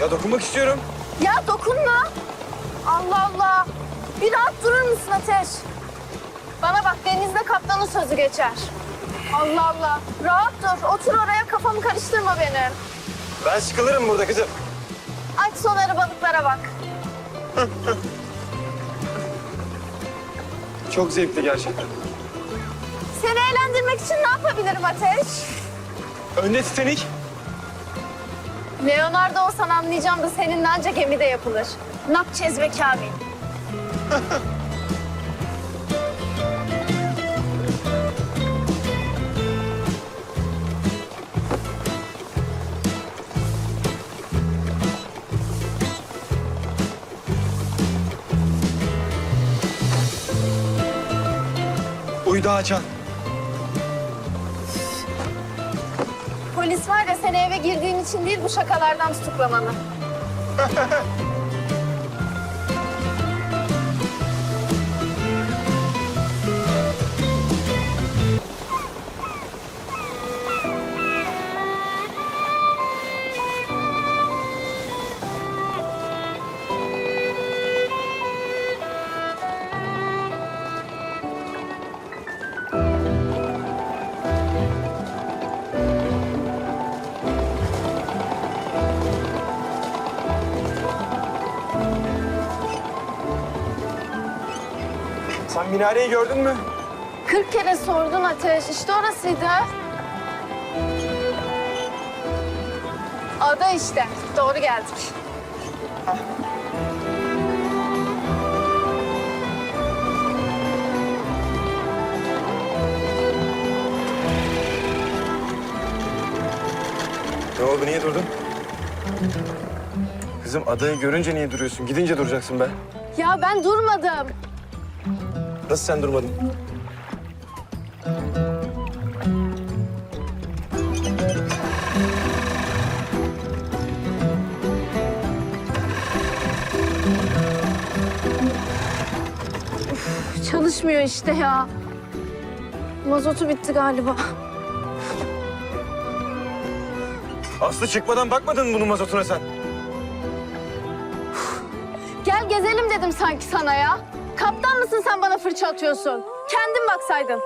Ya dokunmak istiyorum. Ya dokunma. Allah Allah. Bir rahat durur musun Ateş? Bana bak denizde kaptanın sözü geçer. Allah Allah. Rahat dur. Otur oraya kafamı karıştırma benim. Ben sıkılırım burada kızım. Aç sonarı balıklara bak. Çok zevkli gerçekten. Seni eğlendirmek için ne yapabilirim Ateş? Önde Titanic. Leonardo olsan anlayacağım da seninle ancak gemide yapılır. Nakçez ve Kamil. Uydu açan. Polis var ya seni eve girdiğin için değil bu şakalardan tutuklamanı. minareyi gördün mü? Kırk kere sordun Ateş. İşte orasıydı. Ada işte. Doğru geldik. Ne oldu niye durdun? Kızım adayı görünce niye duruyorsun? Gidince duracaksın be. Ya ben durmadım. Nasıl sen durmadın? Çalışmıyor işte ya. Mazotu bitti galiba. Aslı çıkmadan bakmadın mı bunun mazotuna sen? Gel gezelim dedim sanki sana ya. Kaptan mısın sen bana fırça atıyorsun? Kendin baksaydın.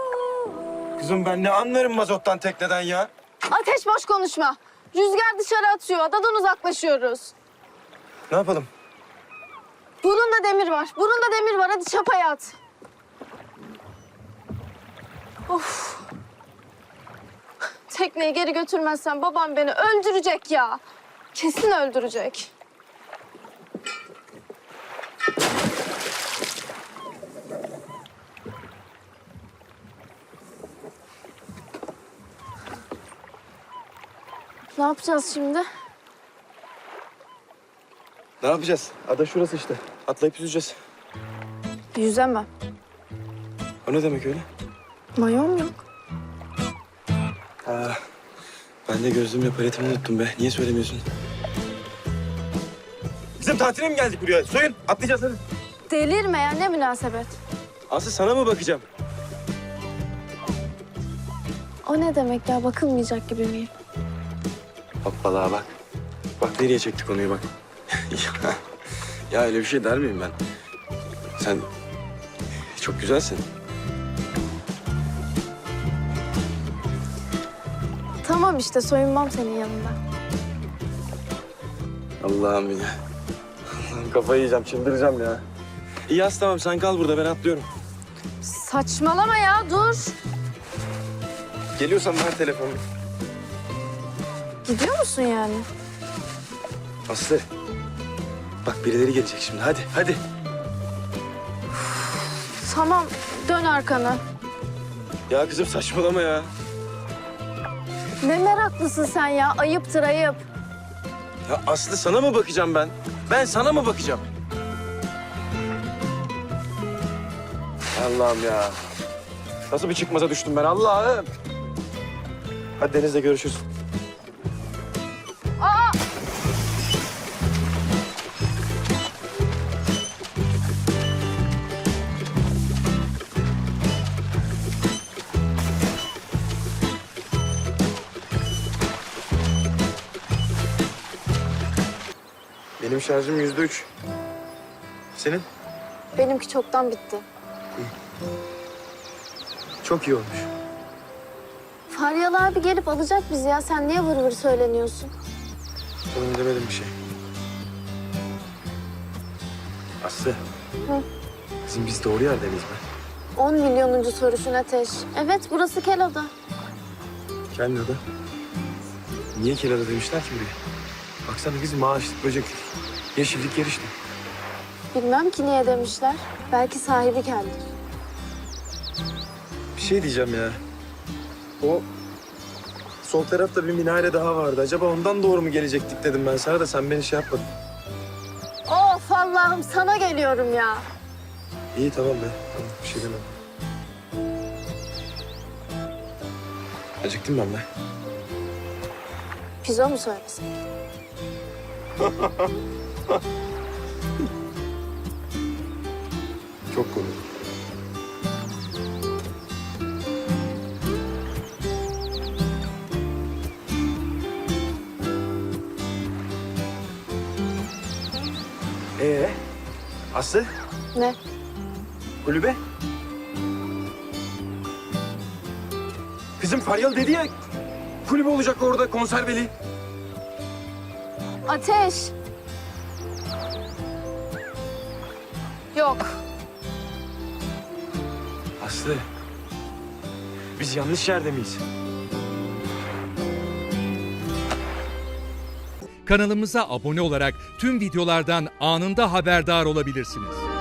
Kızım ben ne anlarım mazottan tekneden ya? Ateş boş konuşma. Rüzgar dışarı atıyor. Adadan uzaklaşıyoruz. Ne yapalım? Burunda demir var. Burunda demir var. Hadi çapaya at. Of. Tekneyi geri götürmezsen babam beni öldürecek ya. Kesin öldürecek. Ne yapacağız şimdi? Ne yapacağız? Ada şurası işte. Atlayıp yüzeceğiz. Yüzemem. O ne demek öyle? Mayom yok. Ha, ben de gözlüğümle paletimi unuttum be. Niye söylemiyorsun? Bizim tatile mi geldik buraya? Soyun, atlayacağız hadi. Delirme ya ne münasebet. Aslı sana mı bakacağım? O ne demek ya bakılmayacak gibi miyim? Hoppala bak. Bak nereye çektik konuyu bak. ya, ya öyle bir şey der miyim ben? Sen çok güzelsin. Tamam işte soyunmam senin yanında. Allah'ım ya. Allah'ım kafayı yiyeceğim, çıldıracağım ya. İyi Aslı tamam sen kal burada ben atlıyorum. Saçmalama ya dur. Geliyorsan ver telefonumu. Gidiyor musun yani? Aslı. Bak birileri gelecek şimdi hadi hadi. Tamam dön arkana. Ya kızım saçmalama ya. Ne meraklısın sen ya ayıptır ayıp. Ya Aslı sana mı bakacağım ben? Ben sana mı bakacağım? Allah'ım ya. Nasıl bir çıkmaza düştüm ben Allah'ım. Hadi denizde görüşürüz. Benim şarjım yüzde üç. Senin? Benimki çoktan bitti. Çok iyi olmuş. Faryalı abi gelip alacak bizi ya. Sen niye vır vır söyleniyorsun? Tamam demedim bir şey. Aslı. Hı. Kızım biz doğru yerdeyiz mi? 10 milyonuncu soruşun Ateş. Evet burası Kelo'da. Kelna'da. Niye Kelada demişler ki buraya? Baksana kızım ağaçlık, böceklik, yeşillik yer işte. Bilmem ki niye demişler. Belki sahibi geldi. Bir şey diyeceğim ya. O sol tarafta bir minare daha vardı. Acaba ondan doğru mu gelecektik dedim ben sana da sen beni şey yapmadın. Of Allah'ım sana geliyorum ya. İyi tamam be. Tamam bir şey demem. Acıktım ben be. Pizza mı söylesek? Çok komik. Ee, Aslı Ne? kulübe? Kızım Faryal dedi ya kulübe olacak orada konserveli. Ateş. Yok. Aslı biz yanlış yerde miyiz? Kanalımıza abone olarak tüm videolardan anında haberdar olabilirsiniz.